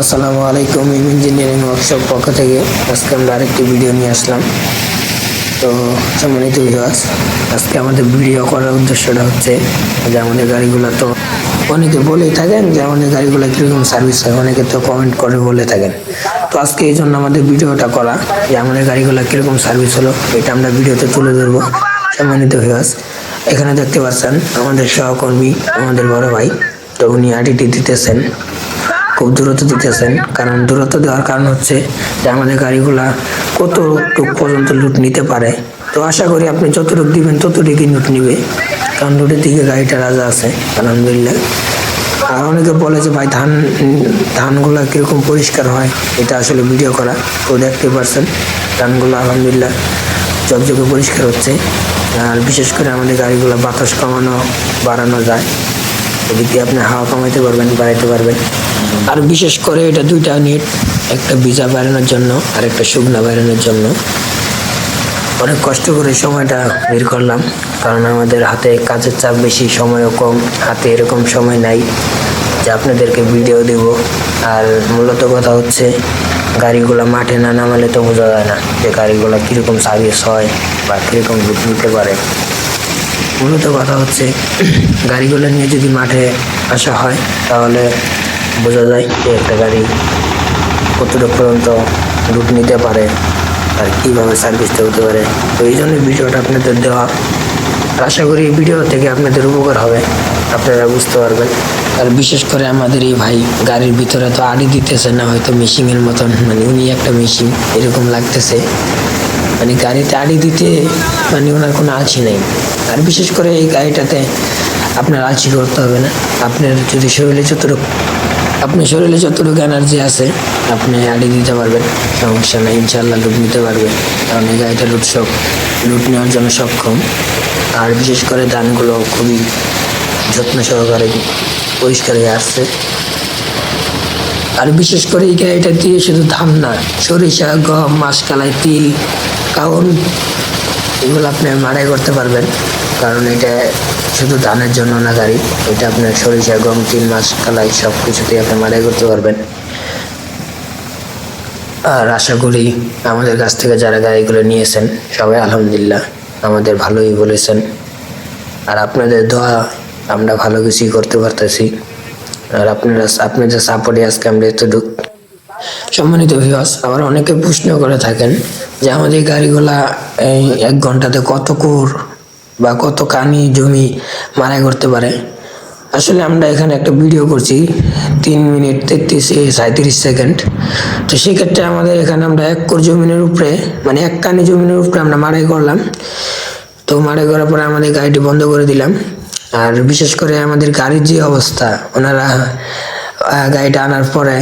আসসালামু আলাইকুম ইম ইঞ্জিনিয়ারিং ওয়ার্কশপ পক্ষ থেকে আজকে আমরা আরেকটি ভিডিও নিয়ে আসলাম। তো সম্মানিত ভিউয়ার্স আজকে আমাদের ভিডিও করার উদ্দেশ্যটা হচ্ছে যে আমাদের গাড়িগুলো তো অনেকে বলেই থাকেন যে আমাদের গাড়িগুলো কীরকম সার্ভিস হয়, অনেকে তো কমেন্ট করে বলে থাকেন। তো আজকে এই জন্য আমাদের ভিডিওটা করা যে আমাদের গাড়িগুলো কীরকম সার্ভিস হলো, এটা আমরা ভিডিওতে তুলে ধরবো। সম্মানিত ভিউয়ার্স এখানে দেখতে পাচ্ছেন আমাদের সহকর্মী, আমাদের বড় ভাই, তো উনি আইডিটি দিতেছেন। খুব দূরত্ব দিতেছেন। কারণ দূরত্ব দেওয়ার কারণ হচ্ছে যে আমাদের গাড়িগুলা কতটুক পর্যন্ত লুট নিতে পারে। তো আশা করি আপনি যতটুকু দিবেন ততটুকুই লুট নিবে। কারণ লুটের দিকে গাড়িটা রাজা আছে, আলহামদুলিল্লাহ। আর অনেকে বলে যে ভাই, ধান, ধানগুলা কীরকম পরিষ্কার হয়, এটা আসলে ভিডিও করা। তো দেখতে পারছেন, ধানগুলো আলহামদুলিল্লাহ জবজবে পরিষ্কার হচ্ছে। আর বিশেষ করে আমাদের গাড়িগুলো বাতাস কমানো, বাড়ানো যায়। দিয়ে আপনি হাওয়া কমাইতে পারবেন, বাড়াইতে পারবেন। আর বিশেষ করে এটা দুইটা নেট একটা ভিজা বাড়ানোর জন্য আর একটা শুকনা বাড়ানোর জন্য। অনেক কষ্ট করে সময়টা বের করলাম, কারণ আমাদের হাতে কাজের চাপ বেশি, সময়ও কম, হাতে এরকম সময় নাই যে আপনাদেরকে ভিডিও দেব। আর মূলত কথা হচ্ছে, গাড়িগুলো মাঠে না নামালে তো বোঝা যায় না যে গাড়িগুলো কীরকম সার্ভিস হয় বা কীরকম লুট নিতে পারে। মূলত কথা হচ্ছে, গাড়িগুলো নিয়ে যদি মাঠে আসা হয়, তাহলে বোঝা যায় যে একটা গাড়ি কতটুকু পর্যন্ত রুট নিতে পারে আর কীভাবে সার্ভিসটা হতে পারে। তো এই জন্য ভিডিওটা আপনাদের দেওয়া। আশা করি এই ভিডিও থেকে আপনাদের উপকার হবে, আপনারা বুঝতে পারবেন। আর বিশেষ করে আমাদের এই ভাই গাড়ির ভিতরে তো আড়ি দিতেছে না, হয়তো মেশিনের মতন মানে উনি একটা মেশিন এরকম লাগতেছে। মানে গাড়িতে আড়ি দিতে মানে ওনার কোনো আছি নেই। আর বিশেষ করে এই গাড়িটাতে আপনার আলসি করতে হবে না? আপনার যদি শরীরে যতটুকু, আপনার শরীরে যতটুকু এনার্জি আছে, আপনি আড়ি দিতে পারবেন, সমস্যা নেই ইনশাল্লাহ লুট নিতে পারবেন। কারণ এই গাড়িটা লুট সব লুট নেওয়ার জন্য সক্ষম। আর বিশেষ করে ধানগুলো খুবই যত্ন সহকারে পরিষ্কার হয়ে আসছে। আর বিশেষ করে এই গাড়িটা দিয়ে শুধু ধান না, সরিষা, গম, মাসকালাই, তিল, কাউন, এগুলো আপনি মাড়াই করতে পারবেন। কারণ এটা শুধু ধানের জন্য না গাড়ি, এটা আপনার সরিষা, গম তিল মাসকালাই সব কিছুতেই আপনি মাড়াই করতে পারবেন। আর আশা করি আমাদের কাছ থেকে যারা গাড়িগুলো নিয়েছেন, সবাই আলহামদুলিল্লাহ আমাদের ভালোই বলেছেন। আর আপনাদের দোয়া আমরা ভালো কিছুই করতে পারতেছি। আর আপনারা, আপনাদের সাপোর্টে আজকে আমরা এতটুক। সম্মানিত ভিউয়ার্স আবার অনেকে প্রশ্ন করে থাকেন যে আমাদের গাড়িগুলা এই এক ঘন্টাতে কত কোর? বা কত কানি জমি মারাই করতে পারে। আসলে আমরা এখানে একটা ভিডিও করছি, তিন মিনিট তেত্রিশ সাঁত্রিশ সেকেন্ড তো সেক্ষেত্রে আমাদের এখানে আমরা এক কোর জমিনের উপরে মানে এক কানি জমিনের উপরে আমরা মারাই করলাম। তো মারাই করার পরে আমাদের গাড়িটি বন্ধ করে দিলাম। আর বিশেষ করে আমাদের গাড়ির যে অবস্থা, ওনারা গাড়িটা আনার পরে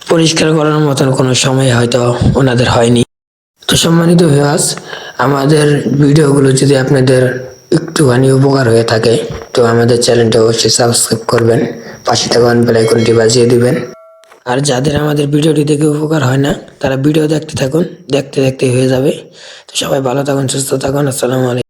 পরিষ্কার করার মতন কোনো সময় হয়তো ওনাদের হয়নি। তো সম্মানিত ভিউয়ার্স আমাদের ভিডিওগুলো যদি আপনাদের একটুখানি উপকার হয়ে থাকে, তো আমাদের চ্যানেলটা অবশ্যই সাবস্ক্রাইব করবেন, পাশে থাকা বেল আইকনটি বাজিয়ে দিবেন। আর যাদের আমাদের ভিডিওটি দেখে উপকার হয় না, তারা ভিডিও দেখতে থাকুন, দেখতে দেখতে হয়ে যাবে। তো সবাই ভালো থাকুন, সুস্থ থাকুন, আসসালামু আলাইকুম।